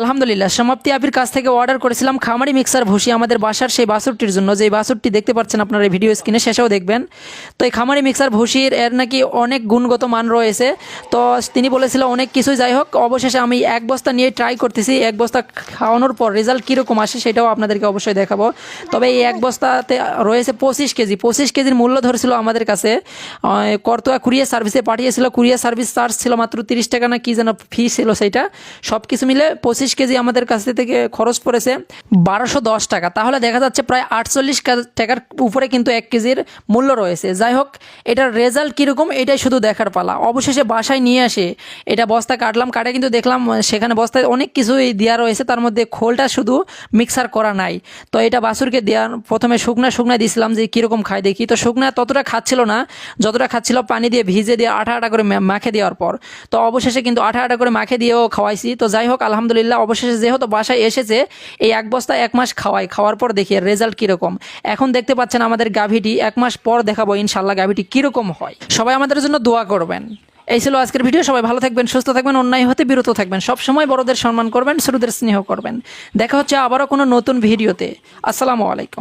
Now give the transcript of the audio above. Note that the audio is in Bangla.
আলহামদুলিল্লাহ, সমাপ্তি আপির কাছ থেকে অর্ডার করেছিলাম খামারি মিক্সার ভুসি আমাদের বাসার সেই বাসুরটির জন্য। যে বাসুরটি দেখতে পাচ্ছেন আপনারা ভিডিও স্ক্রিনে শেষেও দেখবেন। তো এই খামারি মিক্সার ভুসির এর নাকি অনেক গুণগত মান রয়েছে। তো তিনি বলেছিল অনেক কিছুই। যাই হোক, অবশেষে আমি এক বস্তা নিয়ে ট্রাই করতেছি। এক বস্তা খাওয়ানোর পর রেজাল্ট কীরকম আসে সেটাও আপনাদেরকে অবশ্যই দেখাবো। তবে এই এক বস্তাতে রয়েছে পঁচিশ কেজি। পঁচিশ কেজির মূল্য ধরেছিল আমাদের কাছে করতোয়া কুরিয়ার সার্ভিসে পাঠিয়েছিল। কুরিয়ার সার্ভিস চার্জ ছিল মাত্র তিরিশ টাকা না কি যেন ফি ছিল সেইটা। সব কিছু মিলে পঁচিশ কেজি আমাদের কাছ থেকে খরচ পড়েছে বারোশো দশ টাকা। তাহলে দেখা যাচ্ছে প্রায় আটচল্লিশ টাকার উপরে কিন্তু এক কেজির মূল্য রয়েছে। যাই হোক, এটার রেজাল্ট কীরকম এটাই শুধু দেখার পালা। অবশেষে বাসায় নিয়ে আসে। এটা বস্তা কাটলাম, কাটে কিন্তু দেখলাম সেখানে বস্তায় অনেক কিছুই দেওয়া রয়েছে। তার মধ্যে খোলটা শুধু মিক্সার করা নাই। তো এটা বাসুরকে দেওয়ার প্রথমে শুকনা শুকনা দিয়েছিলাম যে কীরকম খায় দেখি। তো শুকনা ততটা খাচ্ছিল না, যতটা খাচ্ছিল পানি দিয়ে ভিজে দিয়ে আঠা আঠা করে মাখে দেওয়ার পর। তো অবশেষে কিন্তু আঠা আঠা করে মাখে দিয়েও খাওয়াইছি। তো যাই হোক, আলহামদুলিল্লাহ অবশেষে যেহেতু বাসায় এসেছে, এই এক বস্তা এক মাস খাওয়াই। খাওয়ার পর দেখি রেজাল্ট কীরকম। এখন দেখতে পাচ্ছেন আমাদের গাভিটি এক মাস পর দেখাবো ইনশাল্লাহ গাভিটি কীরকম হয়। সবাই আমাদের জন্য দোয়া করবেন। এই ছিল আজকের ভিডিও। সবাই ভালো থাকবেন, সুস্থ থাকবেন, অন্যায় হতে বিরত থাকবেন। সব সময় বড়দের সম্মান করবেন শ্রুদের স্নেহ করবেন। দেখা হচ্ছে আবারও কোনো নতুন ভিডিওতে। আসসালামু আলাইকুম।